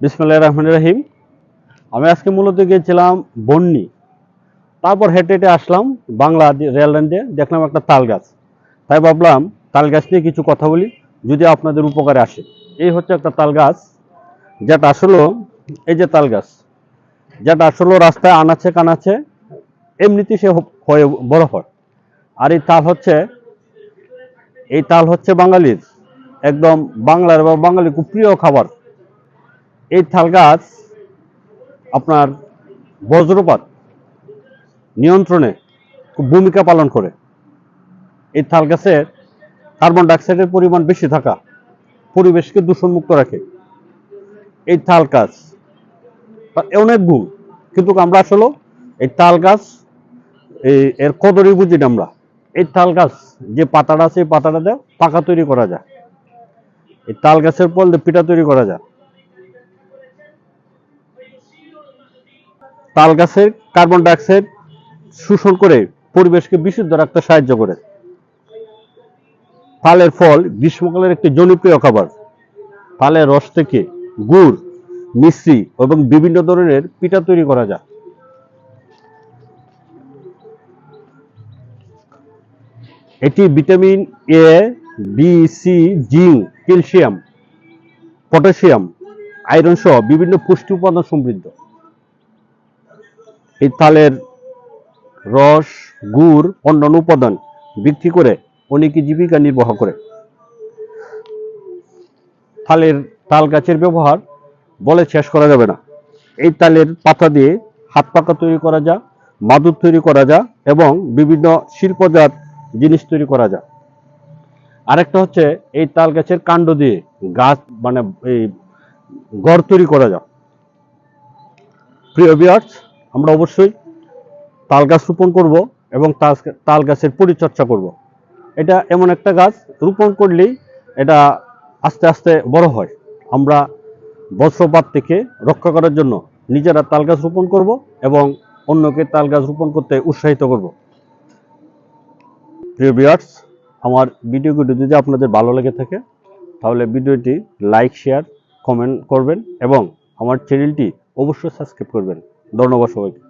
বিসমুল্লাহ রহমান রহিম। আমি আজকে মূলত গিয়েছিলাম বন্নি। তারপর হেঁটে হেঁটে আসলাম বাংলা রেল লাইন দিয়ে। দেখলাম একটা তাল গাছ তাই ভাবলাম তাল গাছ নিয়ে কিছু কথা বলি, যদি আপনাদের উপকারে আসে। এই হচ্ছে একটা তাল গাছ যেটা আসলো এই যে তাল গাছ যেটা আসলো রাস্তায় আনাচে কানাচে এমনিতে সে হয়ে বড় হয়। আর এই তাল হচ্ছে, এই তাল হচ্ছে বাঙালির, একদম বাংলার বা বাঙালির খুব প্রিয় খাবার। এই তাল গাছ আপনার বজ্রপাত নিয়ন্ত্রণে ভূমিকা পালন করে। এই তাল গাছের কার্বন ডাইঅক্সাইডের পরিমাণ বেশি থাকা পরিবেশকে দূষণমুক্ত রাখে। এই তাল গাছ অনেক গুণ, কিন্তু আমরা আসলে এই তাল গাছ, এই এর কদরই বুঝি না আমরা। এই তাল গাছ যে পাতাটা আছে, এই পাতাটা দিয়ে পাকা তৈরি করা যায়। এই তাল গাছের ফল দিয়ে পিঠা তৈরি করা যায়। তাল গাছের কার্বন ডাইঅক্সাইড শোষণ করে পরিবেশকে বিশুদ্ধ রাখতে সাহায্য করে। তালের ফল গ্রীষ্মকালের একটি জনপ্রিয় খাবার। তালের রস থেকে গুড় মিশ্রি এবং বিভিন্ন ধরনের পিঠা তৈরি করা যায়। এটি vitamin A, B, C, zinc, calcium, potassium, iron সহ বিভিন্ন পুষ্টি উপাদান সমৃদ্ধ। এই তালের রস, গুড়, অন্যান্য উপাদান বিক্রি করে অনেকে জীবিকা নির্বাহ করে? তালের তাল গাছের ব্যবহার বলে শেষ করা যাবে না। এই তালের পাতা দিয়ে হাত পাকা তৈরি করা যায় মাদুর তৈরি করা যায় এবং বিভিন্ন শিল্পজাত জিনিস তৈরি করা যায় আরেকটা হচ্ছে এই তাল গাছের কাণ্ড দিয়ে গাছ মানে এই গড় তৈরি করা যায় প্রিয় বিয়ার্স আমরা অবশ্যই তাল গাছ রোপণ করব এবং তাল- গাছের পরিচর্যা করব। এটা এমন একটা গাছ, রোপণ করলেই এটা আস্তে আস্তে বড় হয়। আমরা বজ্রপাত থেকে রক্ষা করার জন্য নিজেরা তাল গাছ রোপণ করব এবং অন্যকে তাল গাছ রোপণ করতে উৎসাহিত করব। প্রিয় বিয়ার্স আমার ভিডিওগুলি যদি আপনাদের ভালো লেগে থাকে, তাহলে ভিডিওটি লাইক, শেয়ার, কমেন্ট করবেন এবং আমার চ্যানেলটি অবশ্যই সাবস্ক্রাইব করবেন। ধন্যবাদ সবাইকে।